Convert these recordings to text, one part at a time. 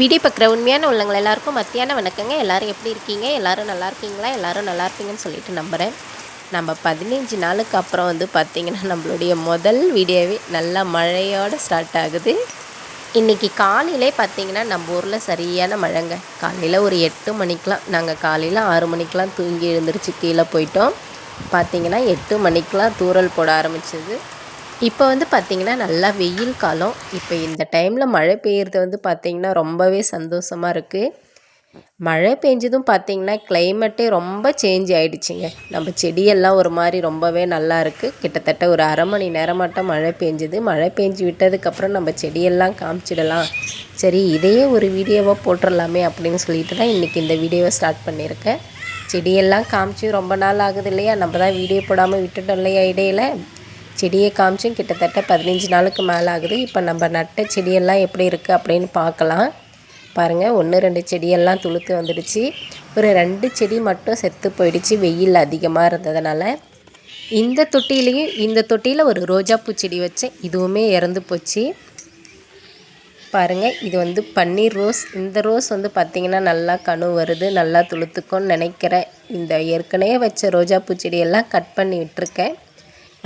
Video பார்க்குற உண்மையான உள்ளவங்க எல்லாருக்கும் மத்தியான வணக்கங்க. எல்லாரும் எப்படி இருக்கீங்க? எல்லோரும் நல்லா இருக்கீங்களா? எல்லாரும் நல்லா இருப்பீங்கன்னு சொல்லிட்டு நம்புகிறேன் நம்ம பதினஞ்சு நாளுக்கு அப்புறம் வந்து பார்த்திங்கன்னா நம்மளுடைய முதல் வீடியோவே நல்லா மழையோடு ஸ்டார்ட் ஆகுது. இன்றைக்கி காலையிலே பார்த்தீங்கன்னா நம்ம ஊரில் சரியான மழைங்க. காலையில் ஒரு எட்டு மணிக்கெலாம் நாங்கள் காலையில் ஆறு மணிக்கெலாம் தூங்கி எழுந்திரிச்சு கீழே போயிட்டோம். பார்த்தீங்கன்னா எட்டு மணிக்கெலாம் தூறல் போட ஆரம்பிச்சது. இப்போ வந்து பார்த்திங்கன்னா நல்லா வெயில் காலம். இப்போ இந்த டைமில் மழை பெய்யறது வந்து பார்த்திங்கன்னா ரொம்பவே சந்தோஷமாக இருக்குது மழை பெஞ்சதும் பார்த்திங்கன்னா கிளைமேட்டே ரொம்ப சேஞ்ச் ஆகிடுச்சிங்க நம்ம செடியெல்லாம் ஒரு மாதிரி ரொம்பவே நல்லா இருக்குது கிட்டத்தட்ட ஒரு அரை மணி நேரம் மழை பெஞ்சுது. மழை பெஞ்சு விட்டதுக்கப்புறம் நம்ம செடியெல்லாம் காமிச்சிடலாம். சரி இதையே ஒரு வீடியோவாக போட்டுடலாமே அப்படின்னு சொல்லிட்டு தான் இன்றைக்கி இந்த வீடியோவை ஸ்டார்ட் பண்ணியிருக்கேன். செடியெல்லாம் காமிச்சு ரொம்ப நாள் ஆகுது இல்லையா? நம்ம தான் வீடியோ போடாமல் விட்டுட்டோம் இல்லையா இடையில? செடியை காமிச்சும் கிட்டத்தட்ட பதினஞ்சு நாளுக்கு மேலே ஆகுது இப்போ நம்ம நட்ட செடியெல்லாம் எப்படி இருக்குது அப்படின்னு பார்க்கலாம். பாருங்கள் ஒன்று ரெண்டு செடியெல்லாம் துளுத்து வந்துடுச்சு. ஒரு ரெண்டு செடி மட்டும் செத்து போயிடுச்சு. வெயில் அதிகமாக இருந்ததுனால. இந்த தொட்டிலையும் இந்த தொட்டியில் ஒரு ரோஜாப்பூ செடி வச்சேன். இதுவுமே இறந்து போச்சு. பாருங்கள் இது வந்து பன்னீர் ரோஸ். இந்த ரோஸ் வந்து பார்த்திங்கன்னா நல்லா கணு வருது நல்லா துளுத்துக்கும்னு நினைக்கிறேன். இந்த ஏற்கனவே வச்ச ரோஜாப்பூ செடியெல்லாம் கட் பண்ணி விட்டுருக்கேன்.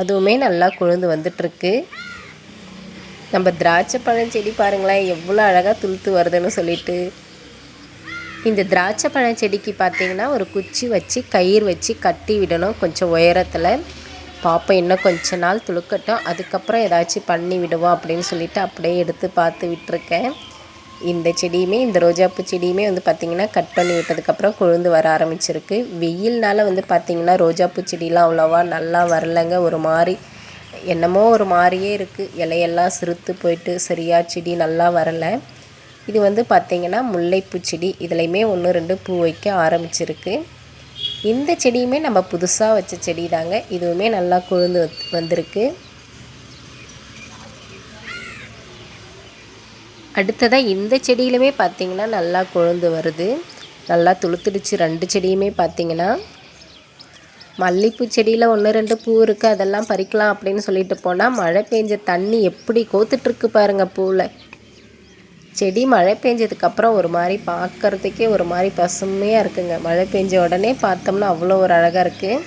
அதுவுமே நல்லா கொழுந்து வந்துட்டுருக்கு. நம்ம திராட்சை பழம் செடி பாருங்களேன் எவ்வளோ அழகாக துளுத்து வருதுன்னு சொல்லிட்டு. இந்த திராட்சை பழச்செடிக்கு செடிக்கு பார்த்தீங்கன்னா ஒரு குச்சி வச்சு கயிறு வச்சு கட்டி விடணும். கொஞ்சம் உயரத்தில். பாப்பா இன்னும் கொஞ்ச நாள் துளுக்கட்டும். அதுக்கப்புறம் ஏதாச்சும் பண்ணி விடுவோம் அப்படின்னு சொல்லிட்டு அப்படியே எடுத்து பார்த்து விட்டுருக்கேன். இந்த செடியுமே இந்த ரோஜாப்பூ செடியுமே வந்து பார்த்திங்கன்னா கட் பண்ணி விட்டதுக்கப்புறம் கொழுந்து வர ஆரம்பிச்சிருக்கு. வெயில்னால வந்து பார்த்திங்கன்னா ரோஜாப்பூ செடியெலாம் அவ்வளோவா நல்லா வரலைங்க. ஒரு மாதிரி என்னமோ ஒரு மாதிரியே இருக்குது இலையெல்லாம் சிறுத்து போயிட்டு சரியாக செடி நல்லா வரலை. இது வந்து பார்த்திங்கன்னா முல்லைப்பூ செடி. இதுலையுமே ஒன்று ரெண்டு பூ வைக்க ஆரம்பிச்சிருக்கு. இந்த செடியுமே நம்ம புதுசாக வச்ச செடி தாங்க இதுவுமே நல்லா கொழுந்து வந்திருக்கு. அடுத்ததாக இந்த செடியிலுமே பார்த்திங்கன்னா நல்லா கொழுந்து வருது. நல்லா துளுத்துடுச்சு. ரெண்டு செடியுமே பார்த்திங்கன்னா மல்லிப்பூ செடியில் ஒன்று ரெண்டு பூ இருக்குது அதெல்லாம் பறிக்கலாம் அப்படின்னு சொல்லிட்டு போனால் மழை பெஞ்ச தண்ணி எப்படி கோத்துட்ருக்கு பாருங்கள் பூவில். செடி மழை பெஞ்சதுக்கப்புறம் ஒரு மாதிரி பார்க்குறதுக்கே ஒரு மாதிரி பசுமையாக இருக்குங்க. மழை பெஞ்ச உடனே பார்த்தோம்னா அவ்வளோ ஒரு அழகாக இருக்குது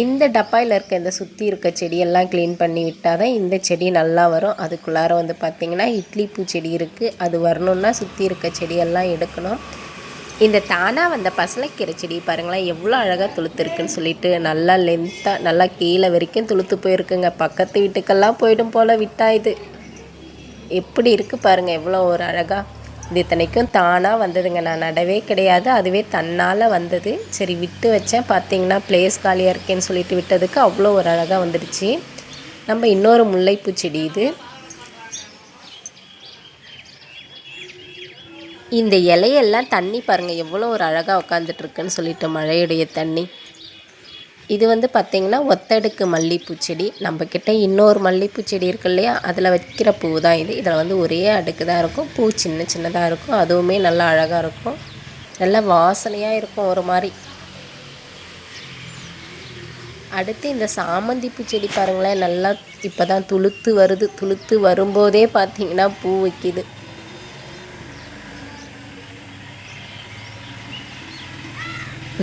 இந்த டப்பாயில் இருக்க இந்த சுற்றி இருக்க செடியெல்லாம் க்ளீன் பண்ணி விட்டால் தான் இந்த செடி நல்லா வரும். அதுக்குள்ளார வந்து பார்த்திங்கன்னா இட்லி பூ செடி இருக்குது அது வரணுன்னா சுற்றி இருக்க செடியெல்லாம் எடுக்கணும். இந்த தானாக வந்த பசலைக்கீரை செடி பாருங்களேன் எவ்வளோ அழகாக துளுத்துருக்குன்னு சொல்லிட்டு நல்லா லென்த்தாக நல்லா கீழே வரைக்கும் துளுத்து போயிருக்குங்க. பக்கத்து வீட்டுக்கெல்லாம் போயிடும் போல் விட்டா இது. எப்படி இருக்குது பாருங்கள் எவ்வளோ ஒரு அழகாக இது இத்தனைக்கும் தானாக வந்ததுங்க. நான் நடவே கிடையாது. அதுவே தன்னால் வந்தது. சரி விட்டு வச்சேன். பார்த்தீங்கன்னா பிளேஸ் காலியாக இருக்கேன்னு சொல்லிட்டு விட்டதுக்கு அவ்வளோ ஒரு அழகாக வந்துடுச்சு. நம்ம இன்னொரு முல்லைப்பூ செடி இது. இந்த இலையெல்லாம் தண்ணி பாருங்கள் எவ்வளோ ஒரு அழகாக உட்காந்துட்ருக்குன்னு சொல்லிட்டு மழையுடைய தண்ணி. இது வந்து பார்த்திங்கன்னா ஒத்தடுக்கு மல்லிகைப்பூ செடி. நம்மக்கிட்ட இன்னொரு மல்லிகைப்பூ செடி இருக்கு இல்லையா? அதில் வைக்கிற பூ தான் இது. இதில் வந்து ஒரே அடுக்கு தான் இருக்கும். பூ சின்ன சின்னதாக இருக்கும். அதுவுமே நல்லா அழகாக இருக்கும். நல்லா வாசனையாக இருக்கும் ஒரு மாதிரி. அடுத்து இந்த சாமந்திப்பூ செடி பாருங்களேன். நல்லா இப்போ தான் துளுத்து வருது. துளுத்து வரும்போதே பார்த்திங்கன்னா பூ வைக்கிது.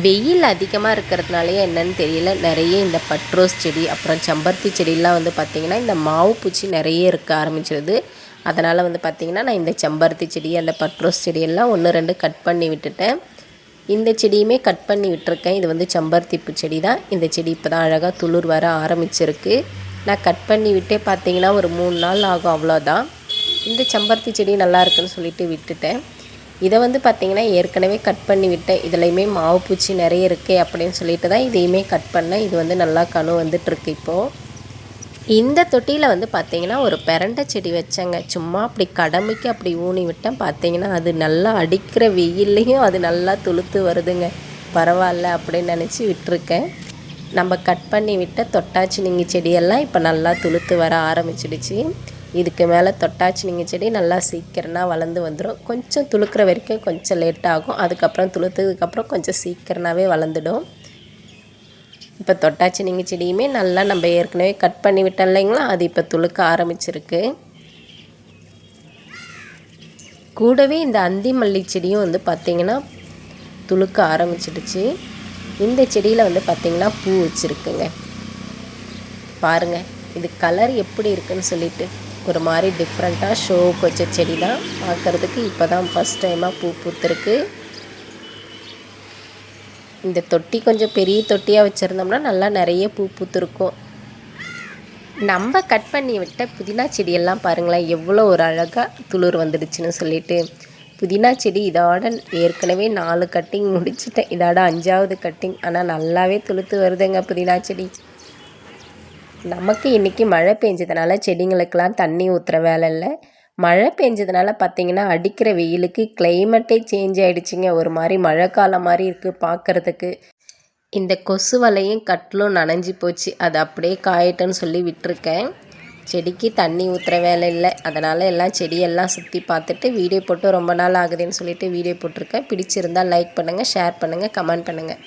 வெயில் அதிகமாக இருக்கிறதுனாலே என்னன்னு தெரியல. நிறைய இந்த பட்ரோஸ் செடி அப்புறம் செம்பருத்தி செடியெலாம் வந்து பார்த்திங்கன்னா இந்த மாவு பூச்சி நிறைய இருக்க ஆரம்பிச்சிருது. அதனால் வந்து பார்த்திங்கன்னா நான் இந்த செம்பருத்தி செடி அந்த பட்ரோஸ் செடியெல்லாம் ஒன்று ரெண்டு கட் பண்ணி விட்டுட்டேன். இந்த செடியுமே கட் பண்ணி விட்டுருக்கேன். இது வந்து செம்பருத்தி பூ செடி தான் இந்த செடி இப்போ தான் அழகாக துளிர் வர ஆரம்பிச்சிருக்கு. நான் கட் பண்ணி விட்டே பார்த்தீங்கன்னா ஒரு மூணு நாள் ஆகும் அவ்வளோதான் இந்த செம்பருத்தி செடி நல்லா இருக்குன்னு சொல்லிட்டு விட்டுட்டேன். இதை வந்து பார்த்திங்கன்னா ஏற்கனவே கட் பண்ணி விட்டேன் இதுலையுமே மாவு பூச்சி நிறைய இருக்கே அப்படின்னு சொல்லிட்டு தான் இதையுமே கட் பண்ணேன் இது வந்து நல்லா கணு வந்துட்டுருக்கு இப்போது இந்த தொட்டியில் வந்து பார்த்திங்கன்னா ஒரு பெரண்டை செடி வச்சேங்க. சும்மா அப்படி கடமைக்கு அப்படி ஊனி விட்டேன். பார்த்திங்கன்னா அது நல்லா அடிக்கிற வெயில்லையும் அது நல்லா துளுத்து வருதுங்க. பரவாயில்ல அப்படின்னு நினச்சி விட்டுருக்கேன். நம்ம கட் பண்ணி விட்ட தொட்டாச்சி நீங்கள் செடியெல்லாம் இப்போ நல்லா துளுத்து வர ஆரம்பிச்சிடுச்சு. இதுக்கு மேலே தொட்டாச்சினிங்க செடி நல்லா சீக்கிரமாக வளர்ந்து வந்துடும் கொஞ்சம் துளுக்கிற வரைக்கும் கொஞ்சம் லேட் ஆகும். அதுக்கப்புறம் துளுத்ததுக்கப்புறம் கொஞ்சம் சீக்கிரமாகவே வளர்ந்துடும். இப்போ தொட்டாச்சினிங்க செடியுமே நல்லா நம்ம ஏற்கனவே கட் பண்ணி விட்டோம் இல்லைங்களா? அது இப்போ துளுக்க ஆரம்பிச்சிருக்கு. கூடவே இந்த அந்தி மல்லி செடியும் வந்து பார்த்திங்கன்னா துளுக்க ஆரம்பிச்சிடுச்சு. இந்த செடியில் வந்து பார்த்திங்கன்னா பூ வச்சுருக்குங்க. பாருங்கள் இது கலர் எப்படி இருக்குன்னு சொல்லிட்டு. ஒரு மாதிரி டிஃப்ரெண்ட்டாக ஷோவுக்கு வச்ச செடி தான் பார்க்குறதுக்கு இப்போ தான் ஃபஸ்ட் டைமாக பூ பூத்துருக்கு. இந்த தொட்டி கொஞ்சம் பெரிய தொட்டியாக வச்சுருந்தோம்னா நல்லா நிறைய பூ பூத்துருக்கும். நம்ம கட் பண்ணி விட்ட புதினா செடியெல்லாம் பாருங்களேன் எவ்வளோ ஒரு அழகாக துளிர் வந்துடுச்சுன்னு சொல்லிட்டு. புதினா செடி இதோட ஏற்கனவே நாலு கட்டிங் முடிச்சிட்டேன். இதோட அஞ்சாவது கட்டிங் ஆனால் நல்லாவே துளுத்து வருதுங்க புதினா செடி. நமக்கு இன்றைக்கி மழை பெஞ்சதுனால செடிங்களுக்கெல்லாம் தண்ணி ஊற்றுற வேலை இல்லை. மழை பெஞ்சதுனால பார்த்திங்கன்னா அடிக்கிற வெயிலுக்கு கிளைமேட்டே சேஞ்ச் ஆகிடுச்சிங்க ஒரு மாதிரி மழை காலம் மாதிரி இருக்குது பார்க்குறதுக்கு இந்த கொசு வலையும் கட்டிலும் நனைஞ்சி போச்சு. அது அப்படியே காயட்டுன்னு சொல்லி விட்டுருக்கேன். செடிக்கு தண்ணி ஊற்றுற வேலை இல்லை. அதனால் எல்லாம் செடியெல்லாம் சுற்றி பார்த்துட்டு வீடியோ போட்டு ரொம்ப நாள் ஆகுதுன்னு சொல்லிட்டு வீடியோ போட்டிருக்கேன். பிடிச்சிருந்தால் லைக் பண்ணுங்கள் ஷேர் பண்ணுங்கள் கமெண்ட் பண்ணுங்கள்